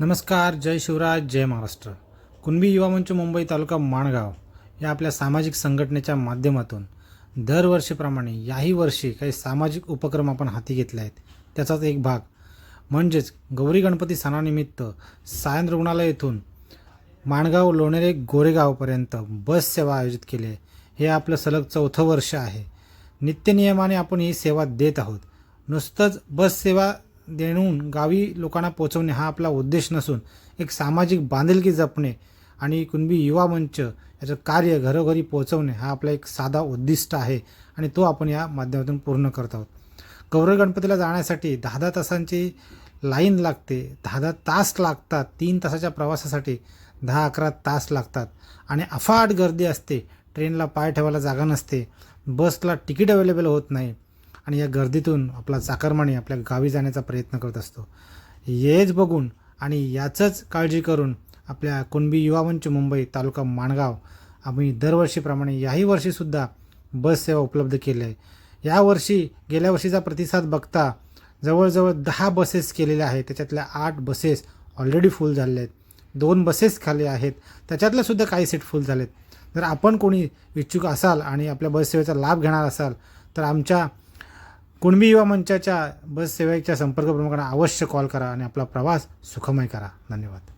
नमस्कार जय शिवराज जय महाराष्ट्र. कुणबी युवा मंच मुंबई तालुका माणगाव या आपल्या सामाजिक संघटनेच्या माध्यमातून दरवर्षीप्रमाणे याही वर्षी काही सामाजिक उपक्रम आपण हाती घेतले आहेत. त्याचाच एक भाग म्हणजेच गौरी गणपती सणानिमित्त सायन रुग्णालय येथून माणगाव लोणेरे गोरेगावपर्यंत बस सेवा आयोजित केली आहे. हे आपलं सलग चौथं वर्ष आहे. नित्यनियमाने आपण ही सेवा देत आहोत. नुसतंच बस सेवा देऊन गावी लोकांना पोचवणे हा आपला उद्देश नसून एक सामाजिक बांधिलकी जपणे आणि कुणबी युवा मंच याचं कार्य घरोघरी पोचवणे हा आपला एक साधा उद्दिष्ट आहे आणि तो आपण या माध्यमातून पूर्ण करत आहोत. गौरव गणपतीला जाण्यासाठी दहा दहा तासांची लाईन लागते. दहा दहा तास लागतात. तीन तासाच्या प्रवासासाठी दहा अकरा तास लागतात. आणि अफाट गर्दी असते. ट्रेनला पाय ठेवायला जागा नसते. बसला तिकीट अवेलेबल होत नाही. आणि या गर्दीतून आपला चाकरमानी आपल्या गावी जाण्याचा प्रयत्न करत असतो. हेच बघून आणि याचंच काळजी करून आपल्या कुणबी युवा मंच मुंबई तालुका माणगाव आम्ही दरवर्षीप्रमाणे याही वर्षीसुद्धा बससेवा उपलब्ध केली आहे. यावर्षी गेल्या वर्षीचा प्रतिसाद बघता जवळजवळ दहा बसेस केलेल्या आहेत. त्याच्यातल्या आठ बसेस ऑलरेडी फुल झालेल्या आहेत. दोन बसेस खाली आहेत. त्याच्यातल्या सुद्धा काही सीट फुल झालेत. जर आपण कोणी इच्छुक असाल आणि आपल्या बससेवेचा लाभ घेणार असाल तर आमच्या कुणबी युवा मंचाच्या बस सेवेच्या संपर्क प्रमुखांना अवश्य कॉल करा आणि आपला प्रवास सुखमय करा. धन्यवाद.